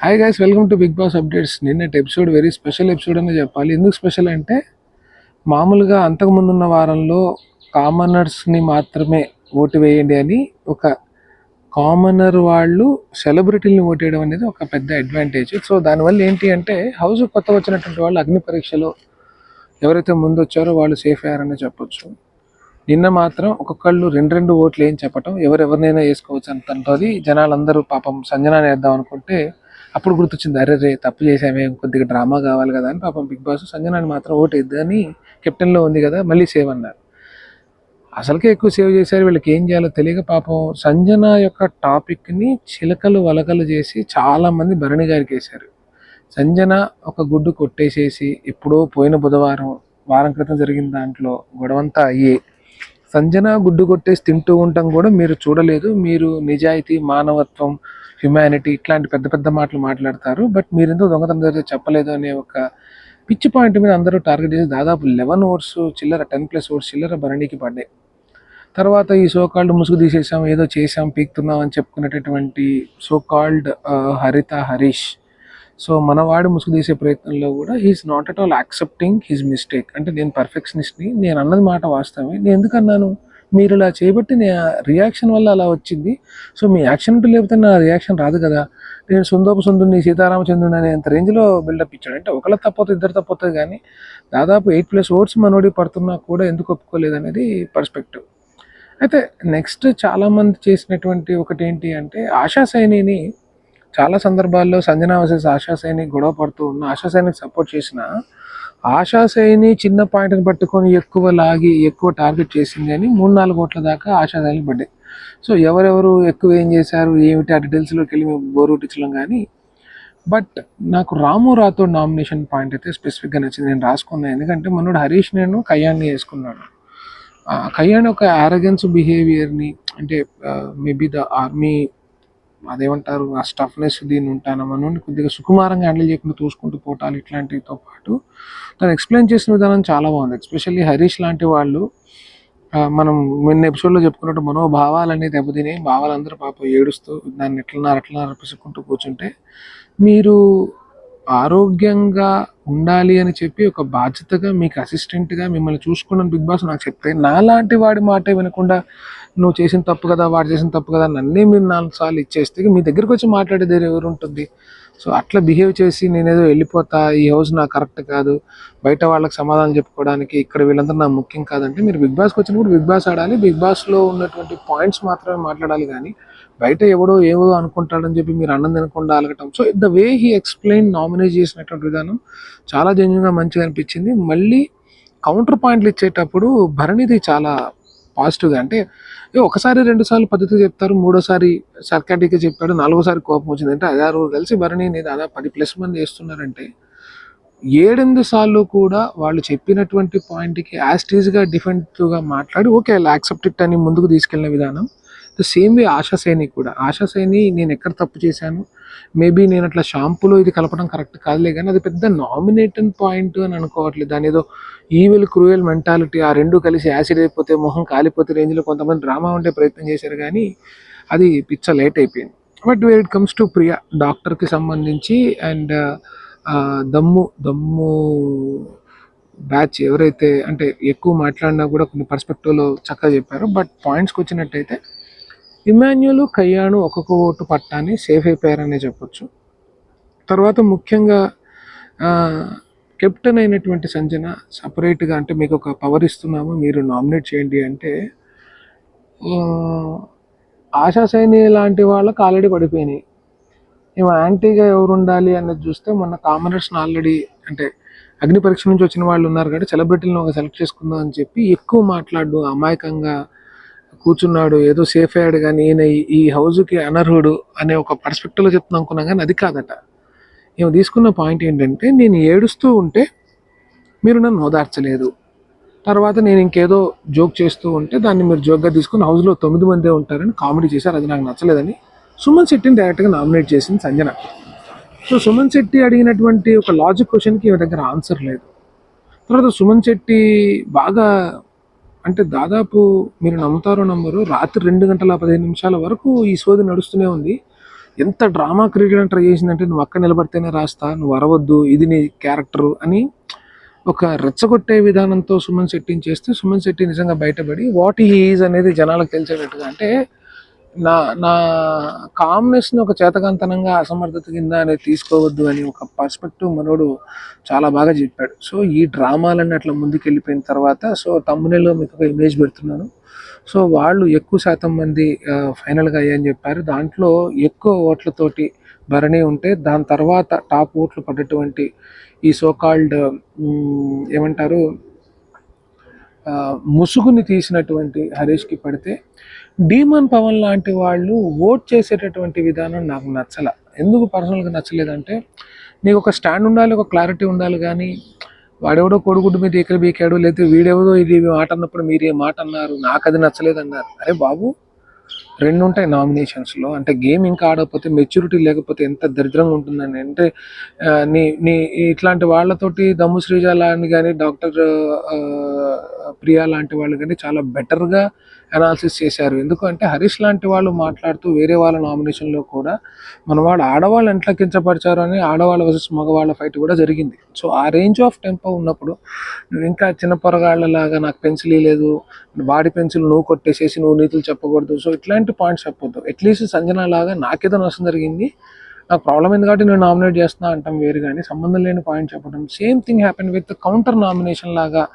Hi guys welcome to Bigg Boss updates నిన్నటి episode very special episode అనే చెప్పాలి. ఎందుకు స్పెషల్ అంటే మామూలుగా అంతకుముందు ఉన్న వారంలో కామనర్స్ని మాత్రమే ఓటు వేయండి అని ఒక కామనర్ వాళ్ళు సెలబ్రిటీలని ఓటేయడం వేయడం అనేది ఒక పెద్ద అడ్వాంటేజ్ సో దానివల్ల ఏంటి అంటే హౌస్ కొత్త వచ్చినటువంటి వాళ్ళు అగ్ని పరీక్షలో ఎవరైతే ముందు వచ్చారో వాళ్ళు సేఫ్ అయ్యారని చెప్పొచ్చు. నిన్న మాత్రం ఒక్కొక్కళ్ళు రెండు రెండు ఓట్లు ఏం చెప్పటం ఎవరెవరినైనా వేసుకోవచ్చు అంతంటది. జనాలందరూ పాపం సంజనాన్ని వేద్దాం అనుకుంటే అప్పుడు గుర్తొచ్చింది అరే రే తప్పు చేసామే కొద్దిగా డ్రామా కావాలి కదా అని పాపం బిగ్ బాస్ సంజనాన్ని మాత్రం ఓటు వేద్దని కెప్టెన్లో ఉంది కదా మళ్ళీ సేవ్ అన్నారు. అసలుకే ఎక్కువ సేవ్ చేశారు వీళ్ళకి ఏం చేయాలో తెలియక పాపం సంజన యొక్క టాపిక్ని చిలకలు వలకలు చేసి చాలామంది భరణి గారికి వేశారు. సంజన ఒక గుడ్డు కొట్టేసేసి ఎప్పుడో పోయిన బుధవారం వారం క్రితం జరిగిన దాంట్లో గొడవంతా అయ్యే సంజన గుడ్డు కొట్టేసి తింటూ ఉండటం కూడా మీరు చూడలేదు. మీరు నిజాయితీ మానవత్వం హ్యుమానిటీ ఇట్లాంటి పెద్ద పెద్ద మాటలు మాట్లాడతారు. బట్ మీరు ఎందుకు దొంగతనం జరిగితే చెప్పలేదు అనే ఒక పిచ్చి పాయింట్ మీద అందరూ టార్గెట్ చేసి దాదాపు లెవెన్ ఓవర్స్ చిల్లర టెన్ ప్లస్ ఓవర్స్ చిల్లర భరణికి పడ్డాయి. తర్వాత ఈ సో కాల్డ్ ముసుగు తీసేసాం ఏదో చేసాం పీక్తున్నాం అని చెప్పుకునేటటువంటి so called uh, Haritha Harish so మనవాడు ముసుగు తీసే ప్రయత్నంలో కూడా he's not at all accepting his mistake అంటే నేను పర్ఫెక్షనిస్ట్ని నేను అన్నది మాట వాస్తవమే. నేను ఎందుకు అన్నాను? మీరు ఇలా చేయబట్టి నా రియాక్షన్ వల్ల అలా వచ్చింది. సో మీ యాక్షన్ ఉంటే లేకపోతే నా రియాక్షన్ రాదు కదా. నేను సొందోపు సొందుని సీతారామచంద్రుని అనే అంత రేంజ్లో బిల్డప్ ఇచ్చాడు. అంటే ఒకళ్ళ తప్పవుతుంది ఇద్దరు తప్పవుతుంది కానీ దాదాపు ఎయిట్ ప్లస్ ఓట్స్ మనోడి పడుతున్నా కూడా ఎందుకు ఒప్పుకోలేదు అనేది పర్స్పెక్టివ్ అయితే నెక్స్ట్ చాలామంది చేసినటువంటి ఒకటి ఏంటి అంటే ఆశా సైనిని చాలా సందర్భాల్లో సంజనా వర్సెస్ ఆశాసేని గొడవ పడుతూ ఉన్న ఆశాసేనికి సపోర్ట్ చేసిన ఆశాసేని చిన్న పాయింట్ని పట్టుకొని ఎక్కువ లాగి ఎక్కువ టార్గెట్ చేసింది అని మూడు నాలుగు కోట్ల దాకా ఆశాసేని పడ్డాయి. సో ఎవరెవరు ఎక్కువ ఏం చేశారు ఏమిటి ఆ డీటెయిల్స్లోకి వెళ్ళి మేము బోరుటించడం కానీ బట్ నాకు రాము రాథోడ్ నామినేషన్ పాయింట్ అయితే స్పెసిఫిక్గా నచ్చింది. నేను రాసుకున్నాను ఎందుకంటే మనోడు హరీష్ నేను కయ్యాన్ని వేసుకున్నాను. కయ్యాన్ ఒక యారగెన్స్ బిహేవియర్ని అంటే మేబీ ద ఆర్మీ అదేమంటారు ఆ స్టఫ్నెస్ దీన్ని ఉంటాను? మనోడిని కొద్దిగా సుకుమారంగా హ్యాండిల్ చేయకుండా చూసుకుంటూ పోటాలు ఇట్లాంటివితో పాటు. తను ఎక్స్ప్లెయిన్ చేసిన విధానం చాలా బాగుంది. ఎస్పెషల్లీ హరీష్ లాంటి వాళ్ళు మనం నిన్న ఎపిసోడ్లో చెప్పుకున్నట్టు మనోభావాలన్నీ దెబ్బతిని భావాలందరూ పాపం ఏడుస్తూ దాన్ని ఎట్లన్నారు ఎట్లన్నారు పిసుకుంటూ కూర్చుంటే మీరు ఆరోగ్యంగా ఉండాలి అని చెప్పి ఒక బాధ్యతగా మీకు అసిస్టెంట్గా మిమ్మల్ని చూసుకున్న బిగ్ బాస్ నాకు చెప్తే నాలాంటి వాడి మాట వినకుండా నువ్వు చేసిన తప్పు కదా వాడు చేసిన తప్పు కదా నన్నే మీరు నాలుగు సార్లు ఇచ్చేస్తే మీ దగ్గరికి వచ్చి మాట్లాడేది ఎవరు ఉంటుంది సో అట్లా బిహేవ్ చేసి నేనేదో వెళ్ళిపోతా ఈ హౌస్ నాకు కరెక్ట్ కాదు బయట వాళ్ళకి సమాధానం చెప్పుకోవడానికి ఇక్కడ వీళ్ళందరూ నాకు ముఖ్యం కాదంటే మీరు బిగ్ బాస్కి వచ్చినప్పుడు బిగ్ బాస్ ఆడాలి బిగ్ బాస్లో ఉన్నటువంటి పాయింట్స్ మాత్రమే మాట్లాడాలి కానీ బయట ఎవడో ఏవో అనుకుంటాడని చెప్పి మీరు అన్నం తినకుండా అలగటం. So the way he explain nominate చేసినటువంటి విధానం చాలా జెన్యున్గా మంచిగా అనిపించింది. మళ్ళీ కౌంటర్ పాయింట్లు ఇచ్చేటప్పుడు భరణిది చాలా పాజిటివ్గా అంటే ఒకసారి రెండు సార్లు చెప్తారు మూడోసారి సర్కాటిక్గా చెప్పాడు నాలుగోసారి కోపం వచ్చింది. అంటే ఐదారు కలిసి భరణిని దాదాపు పది ప్లస్ మంది వేస్తున్నారంటే ఏడెనిమిది సార్లు కూడా వాళ్ళు చెప్పినటువంటి పాయింట్కి యాస్టీజ్గా డిఫెంటివ్గా మాట్లాడి ఓకే యాక్సెప్ట్ ఇట్ అని ముందుకు తీసుకెళ్ళిన విధానం. The same way Asha Saini కూడా. ఆశా సైని నేను ఎక్కడ తప్పు చేశాను? మేబీ నేను అట్లా షాంపూలో ఇది కలపడం కరెక్ట్ కాదులే కానీ అది పెద్ద నామినేటెడ్ పాయింట్ అని అనుకోవట్లేదు. దాని ఏదో ఈవిల్ క్రూయల్ మెంటాలిటీ ఆ రెండు కలిసి యాసిడ్ అయిపోతే మొహం కాలిపోతే రేంజ్లో కొంతమంది డ్రామా ఉండే ప్రయత్నం చేశారు కానీ అది పిచ్చ లేట్ అయిపోయింది. But where it comes to Priya డాక్టర్కి సంబంధించి అండ్ uh, దమ్ము దమ్ము బ్యాచ్ ఎవరైతే అంటే ఎక్కువ మాట్లాడినా కూడా కొన్ని పర్స్పెక్టివ్లో చక్కగా చెప్పారు. బట్ పాయింట్స్కి వచ్చినట్టయితే ఇమాన్యుల్ కయ్యాను ఒక్కొక్క ఓటు పట్టాన్ని సేఫ్ అయిపోయారనే చెప్పొచ్చు. తర్వాత ముఖ్యంగా కెప్టెన్ అయినటువంటి సంజన సపరేట్గా అంటే మీకు ఒక పవర్ ఇస్తున్నాము మీరు నామినేట్ చేయండి అంటే ఆశా సైని లాంటి వాళ్ళకి ఆల్రెడీ పడిపోయినాయి. మేము యాంటీగా ఎవరు ఉండాలి అన్నది చూస్తే మొన్న కామనర్స్ని ఆల్రెడీ అంటే అగ్ని పరీక్ష నుంచి వచ్చిన వాళ్ళు ఉన్నారు కాబట్టి సెలబ్రిటీలను ఒక సెలెక్ట్ చేసుకుందాం అని చెప్పి ఎక్కువ మాట్లాడు అమాయకంగా కూర్చున్నాడు ఏదో సేఫ్ అయ్యాడు కానీ ఈయన ఈ- హౌజ్కి హౌస్కి అనర్హుడు అనే ఒక పర్స్పెక్టివ్లో చెప్తున్నాం అనుకున్నాం కానీ అది కాదట. మేము తీసుకున్న పాయింట్ ఏంటంటే నేను ఏడుస్తూ ఉంటే మీరు నన్ను ఓదార్చలేదు. తర్వాత నేను ఇంకేదో జోక్ చేస్తూ ఉంటే దాన్ని మీరు జోక్గా తీసుకుని హౌస్లో తొమ్మిది మందే ఉంటారని కామెడీ చేశారు అది నాకు నచ్చలేదని సుమన్ శెట్టిని డైరెక్ట్గా నామినేట్ చేసింది సంజన. సో సుమన్ శెట్టి అడిగినటువంటి ఒక లాజిక్ క్వశ్చన్కి ఈమె దగ్గర ఆన్సర్ లేదు. తర్వాత సుమన్ శెట్టి బాగా అంటే దాదాపు మీరు నమ్ముతారో నమ్మరు రాత్రి రెండు గంటల పదిహేను నిమిషాల వరకు ఈ సోది నడుస్తూనే ఉంది. ఎంత డ్రామా క్రియేట్ ట్రై చేసిందంటే నువ్వు అక్కడ నిలబడితేనే రాస్తా నువ్వు అరవద్దు ఇది నీ క్యారెక్టర్ అని ఒక రెచ్చగొట్టే విధానంతో సుమన్ శెట్టిని చేస్తే సుమన్ శెట్టి నిజంగా బయటపడి వాట్ ఈజ్ అనేది జనాలకు తెలిసేటట్టుగా అంటే నా నా కామ్నెస్ని ఒక చేతకంతనంగా అసమర్థత కింద అనేది తీసుకోవద్దు అని ఒక పర్స్పెక్టివ్ మనోడు చాలా బాగా చెప్పాడు. సో ఈ డ్రామాలన్నీ అట్లా ముందుకెళ్ళిపోయిన తర్వాత సో తమ్మునిలో మీకు ఒక ఇమేజ్ పెడుతున్నాను. సో వాళ్ళు ఎక్కువ శాతం మంది ఫైనల్గా అయ్యని చెప్పారు. దాంట్లో ఎక్కువ ఓట్లతోటి భరణి ఉంటే దాని తర్వాత టాప్ ఓట్లు పడ్డటువంటి ఈ సోకాల్డ్ ఏమంటారు ముసుగుని తీసినటువంటి హరీష్కి పడితే డీమన్ పవన్ లాంటి వాళ్ళు ఓట్ చేసేటటువంటి విధానం నాకు నచ్చల. ఎందుకు పర్సనల్గా నచ్చలేదంటే నీకు ఒక స్టాండ్ ఉండాలి ఒక క్లారిటీ ఉండాలి కానీ వాడెవడో కొడుగుడ్డు మీద ఎక్కడ బీకాడు లేకపోతే వీడెవడో ఇది మాట అన్నప్పుడు మీరు ఏ మాట అన్నారు? నాకు అది నచ్చలేదు అన్నారు అరే బాబు రెండు ఉంటాయి నామినేషన్స్లో. అంటే గేమ్ ఇంకా ఆడకపోతే మెచ్యూరిటీ లేకపోతే ఎంత దరిద్రంగా ఉంటుందని అంటే నీ నీ ఇట్లాంటి వాళ్ళతోటి దమ్ము శ్రీజ లాంటి కానీ డాక్టర్ ప్రియా లాంటి వాళ్ళు కానీ చాలా బెటర్గా అనాలిసిస్ చేశారు. ఎందుకంటే హరీష్ లాంటి వాళ్ళు మాట్లాడుతూ వేరే వాళ్ళ నామినేషన్లో కూడా మన వాళ్ళు ఆడవాళ్ళు ఎంట్లా కించపరిచారు అని ఆడవాళ్ళ వర్సెస్ మగవాళ్ళ ఫైట్ కూడా జరిగింది. సో ఆ రేంజ్ ఆఫ్ టెంపో ఉన్నప్పుడు నువ్వు ఇంకా చిన్న పొరగాళ్ళలాగా నాకు పెన్సిల్ లేదు వాడి పెన్సిల్ నువ్వు కొట్టేసేసి నువ్వు నీతులు చెప్పకూడదు. సో ఇట్లాంటి పాయింట్స్ చెప్పొద్దు. అట్లీస్ట్ సంజన లాగా నాకేదో నష్టం జరిగింది. నాకు ప్రాబ్లం ఉంది కాబట్టి నేను నామినేట్ చేస్తున్నా అంటాం వేరు కానీ సంబంధం లేని పాయింట్ చెప్పడం. Same thing happen with counter nomination లాగా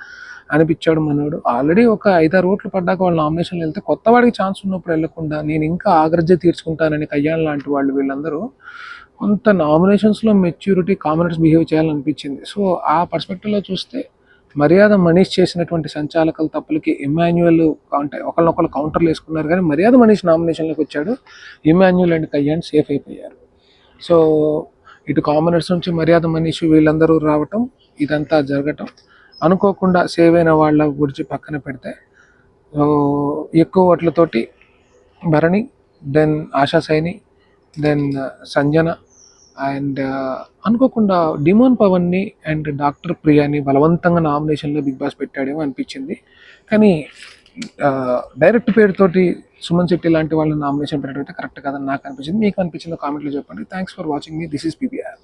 అనిపించాడు మనోడు. ఆల్రెడీ ఒక ఐదారు ఓట్లు పడ్డాక వాళ్ళు నామినేషన్ వెళ్తే కొత్త వాడికి ఛాన్స్ ఉన్నప్పుడు వెళ్ళకుండా నేను ఇంకా ఆగ్రజ్య తీర్చుకుంటానని కళ్యాణ్ లాంటి వాళ్ళు వీళ్ళందరూ కొంత నామినేషన్స్లో మెచ్యూరిటీ కామనర్స్ బిహేవ్ చేయాలనిపించింది. సో ఆ పర్స్పెక్టివ్లో చూస్తే మర్యాద మనీష్ చేసినటువంటి సంచాలకుల తప్పులకి ఇమాన్యువల్ అంటే ఒకళ్ళొకళ్ళు కౌంటర్లు వేసుకున్నారు కానీ మర్యాద మనీష్ నామినేషన్లోకి వచ్చాడు. ఇమాన్యువల్ అండ్ కళ్యాణ్ సేఫ్ అయిపోయారు. సో ఇటు కామనర్స్ నుంచి మర్యాద మనీష్ వీళ్ళందరూ రావటం ఇదంతా జరగటం అనుకోకుండా సేవ్ అయిన వాళ్ళ గురించి పక్కన పెడితే సో ఎక్కువ ఓట్లతోటి Bharani then Asha Saini then Sanjana and అనుకోకుండా డిమోన్ పవన్ని అండ్ డాక్టర్ ప్రియాని బలవంతంగా నామినేషన్లో బిగ్ బాస్ పెట్టాడేమో అనిపించింది. కానీ డైరెక్ట్ పేరుతోటి సుమన్ శెట్టి లాంటి వాళ్ళని నామినేషన్ పెట్టడం అయితే కరెక్ట్ కాదని నాకు అనిపించింది. మీకు అనిపించిందో కామెంట్లో చెప్పండి. థ్యాంక్స్ ఫర్ వాచింగ్ మీ దిస్ ఈస్ పీబీఆర్